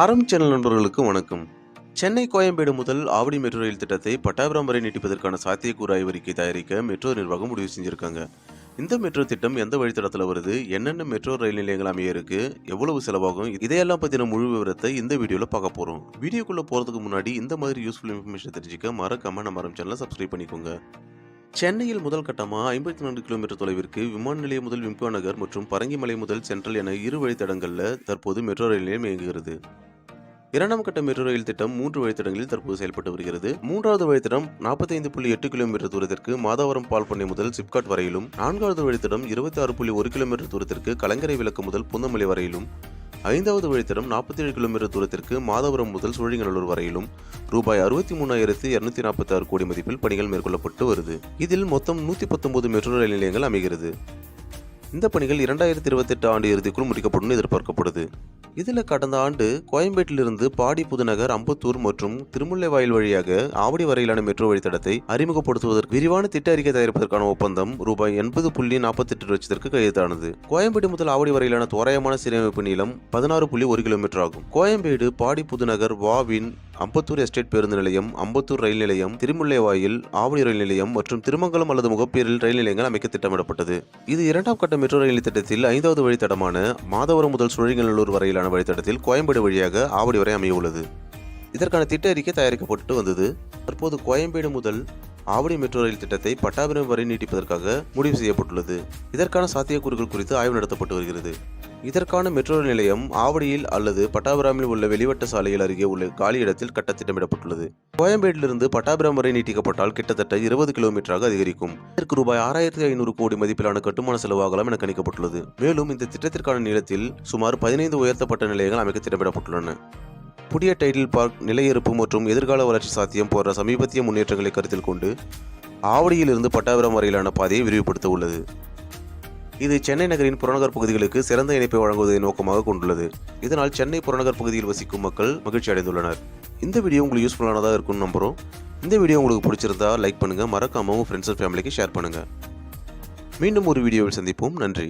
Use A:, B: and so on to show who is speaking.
A: அறம் சேனல் நண்பர்களுக்கு வணக்கம். சென்னை கோயம்பேடு முதல் ஆவடி மெட்ரோ ரயில் திட்டத்தை பட்டாபிராம் வரை நீட்டிப்பதற்கான சாத்தியக்கூறு ஆய்வறிக்கை தயாரிக்க மெட்ரோ நிர்வாகம் முடிவு செஞ்சிருக்காங்க. இந்த மெட்ரோ திட்டம் எந்த வழித்தடத்தில் வருது? என்னென்ன மெட்ரோ ரயில் நிலையங்கள் அமைய இருக்கு? எவ்வளவு செலவாகும்? இதையெல்லாம் பற்றின முழு விவரத்தை இந்த வீடியோவில் பார்க்க போகிறோம் வீடியோக்குள்ளே போகிறதுக்கு முன்னாடி இந்த மாதிரி யூஸ்ஃபுல் இன்ஃபர்மேஷன் தெரிஞ்சுக்க மறக்காம நம்ம அறம் சேனலை சப்ஸ்கிரைப் பண்ணிக்கோங்க. சென்னையில் முதல் கட்டமாக ஐம்பத்தி நான்கு கிலோமீட்டர் தொலைவிற்கு விமான நிலையம் முதல் விம்கோ நகர் மற்றும் பரங்கிமலை முதல் சென்ட்ரல் என இரு வழித்தடங்களில் தற்போது மெட்ரோ ரயில் நிலையம் இயங்குகிறது. இரண்டாம் கட்ட மெட்ரோ ரயில் திட்டம் மூன்று வழித்தடங்களில் தற்போது செயல்பட்டு வருகிறது. மூன்றாவது வழித்தடம் நாற்பத்தைந்து புள்ளி எட்டு கிலோமீட்டர் தூரத்திற்கு மாதாவரம் பால் பண்ணை முதல் சிப்காட் வரையிலும் நான்காவது வழித்தடம் இருபத்தி ஆறு புள்ளி ஒரு கிலோமீட்டர் தூரத்திற்கு கலங்கரை விளக்கு முதல் புந்தமலை வரையிலும் ஐந்தாவது வழித்தடம் நாற்பத்தி ஏழு கிலோமீட்டர் தூரத்திற்கு மாதவரம் முதல் சோழிங்கநல்லூர் வரையிலும் ரூபாய் அறுபத்தி மூணாயிரத்து இருநூத்தி நாற்பத்தி ஆறு கோடி மதிப்பில் பணிகள் மேற்கொள்ளப்பட்டு வருது. இதில் மொத்தம் நூற்றி பத்தொன்பது மெட்ரோ ரயில் நிலையங்கள் அமைகிறது. இந்த பணிகள் இரண்டாயிரத்தி இருபத்தெட்டு ஆண்டு இறுதிக்குள் முடிக்கப்படும் எதிர்பார்க்கப்படுது. இதில் கடந்த ஆண்டு கோயம்பேட்டிலிருந்து பாடி புதுநகர் அம்பத்தூர் மற்றும் திருமுல்லைவாயில் வழியாக ஆவடி வரையிலான மெட்ரோ வழித்தடத்தை அறிமுகப்படுத்துவதற்கு விரிவான திட்ட அறிக்கை தயாரிப்பதற்கான ஒப்பந்தம் ரூபாய் எண்பது புள்ளி நாற்பத்தெட்டு லட்சத்திற்கு கையெழுத்தானது. கோயம்பேடு முதல் ஆவடி வரையிலான தோராயமான சீரமைப்பு நீளம் பதினாறு புள்ளி ஒரு கிலோமீட்டர் ஆகும். கோயம்பேடு பாடி புதுநகர் வாவின் அம்பத்தூர் எஸ்டேட் பேருந்து நிலையம் அம்பத்தூர் ரயில் நிலையம் திருமுல்லைவாயில் ஆவணி ரயில் நிலையம் மற்றும் திருமங்கலம் அல்லது முகப்பேரில் ரயில் நிலையங்கள் அமைக்க திட்டமிடப்பட்டது. இது இரண்டாம் கட்ட மெட்ரோ ரயில் திட்டத்தில் ஐந்தாவது வழித்தடமான மாதவரம் முதல் சுழிங்கநல்லூர் வரையிலான வழித்தடத்தில் கோயம்பேடு வழியாக ஆவடி வரை அமையவுள்ளது. இதற்கான திட்ட அறிக்கை தயாரிக்கப்பட்டு வந்தது. தற்போது கோயம்பேடு முதல் ஆவடி மெட்ரோ ரயில் திட்டத்தை பட்டாபிரம் வரை நீட்டிப்பதற்காக முடிவு செய்யப்பட்டுள்ளது. இதற்கான சாத்தியக்கூறுகள் குறித்து ஆய்வு நடத்தப்பட்டு வருகிறது. இதற்கான மெட்ரோ நிலையம் ஆவடியில் அல்லது பட்டாபிராமில் உள்ள வெளிவட்ட சாலையில் அருகே உள்ள காலி இடத்தில் கட்ட திட்டமிடப்பட்டுள்ளது. கோயம்பேட்டிலிருந்து பட்டாபிராம் வரை நீட்டிக்கப்பட்டால் கிட்டத்தட்ட இருபது கிலோமீட்டராக அதிகரிக்கும். இதற்கு ரூபாய் ஆறாயிரத்தி ஐநூறு கோடி மதிப்பிலான கட்டுமான செலவாகலாம் என கணிக்கப்பட்டுள்ளது. மேலும் இந்த திட்டத்திற்கான நிலத்தில் சுமார் பதினைந்து உயர்த்தப்பட்ட நிலையங்கள் அமைக்க திட்டமிடப்பட்டுள்ளன. புதிய டைட்டில் பார்க் நிலையிருப்பு மற்றும் எதிர்கால வளர்ச்சி சாத்தியம் போன்ற சமீபத்திய முன்னேற்றங்களை கருத்தில் கொண்டு ஆவடியிலிருந்து பட்டாபுரம் வரையிலான பாதையை விரிவுபடுத்த உள்ளது. இது சென்னை நகரின் புறநகர் பகுதிகளுக்கு சிறந்த இணைப்பை வழங்குவதை நோக்கமாக கொண்டுள்ளது. இதனால் சென்னை புறநகர் பகுதியில் வசிக்கும் மக்கள் மகிழ்ச்சி அடைந்துள்ளனர். இந்த வீடியோ உங்களுக்கு யூஸ்ஃபுல்லானதாக இருக்கும்னு நம்புகிறோம் இந்த வீடியோ உங்களுக்கு பிடிச்சிருந்தா லைக் பண்ணுங்கள் மறக்காமல் உங்கள் ஃப்ரெண்ட்ஸ் அண்ட் ஃபேமிலிக்கு ஷேர் பண்ணுங்கள் மீண்டும் ஒரு வீடியோவில் சந்திப்போம். நன்றி.